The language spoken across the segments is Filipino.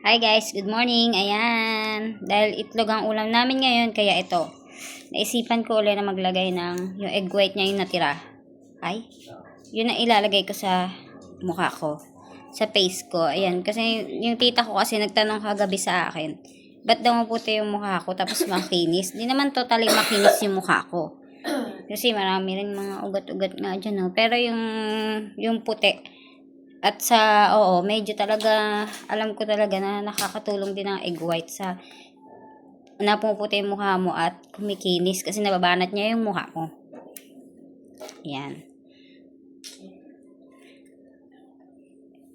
Hi guys, good morning. Ayan. Dahil itlog ang ulam namin ngayon, kaya ito. Naisipan ko ulit na maglagay ng yung egg white niya yung natira. Ay, yun ang ilalagay ko sa mukha ko. Sa face ko. Ayan. Kasi yung tita ko kasi nagtanong kagabi sa akin. Ba't daw maputi yung mukha ko tapos makinis? Di naman totally makinis yung mukha ko. Kasi marami rin mga ugat-ugat nga dyan. No? Pero yung, yung puti, at sa, oo, medyo talaga, alam ko talaga na nakakatulong din ang egg white sa napumuputi yung mukha mo at kumikinis kasi nababanat niya yung mukha mo. Yan.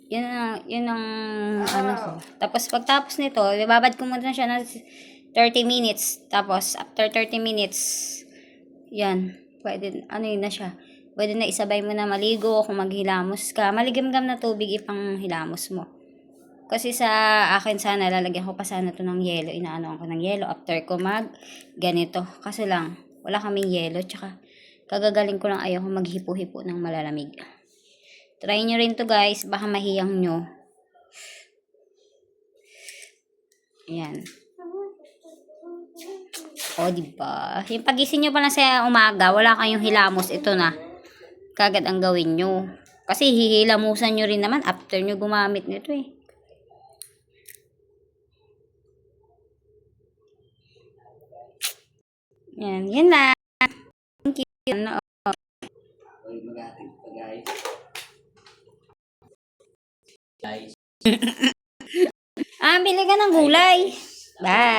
Yun ang, yun ang, ano ko. Tapos pagtapos nito, ibabad ko muna siya ng 30 minutes. Tapos, after 30 minutes, yan, pwede, ano yun na siya. Pwede na isabay mo na maligo kung maghilamos ka. Maligam-gam na tubig ipang hilamos mo. Kasi sa akin sana, lalagyan ko pa sana to ng yelo. Inaano ko ng yelo after ko mag ganito. Kasi lang, wala kaming yelo. Tsaka, kagagaling ko lang ayaw ko maghipo-hipo ng malalamig. Try nyo rin to guys. Baka mahiyang nyo. Ayan. O, diba? Yung pagising nyo pa lang sa umaga, wala kayong hilamos. Ito na. Kagad ang gawin nyo. Kasi hihilamusan nyo rin naman after nyo gumamit nito eh. Yan, yan na. Thank you. Ano, Uy, mag-ating pa guys. Guys. Ah, bili ka ng gulay. Bye.